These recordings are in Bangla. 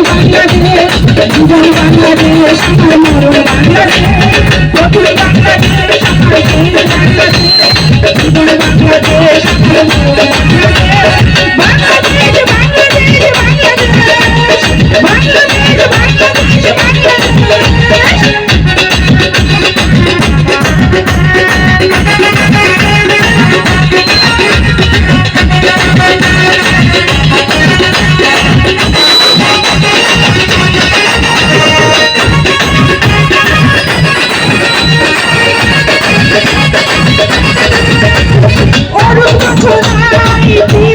বাংলাদেশ আমার বাংলাদেশ আমার মরণ বাংলাদেশ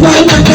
Bye.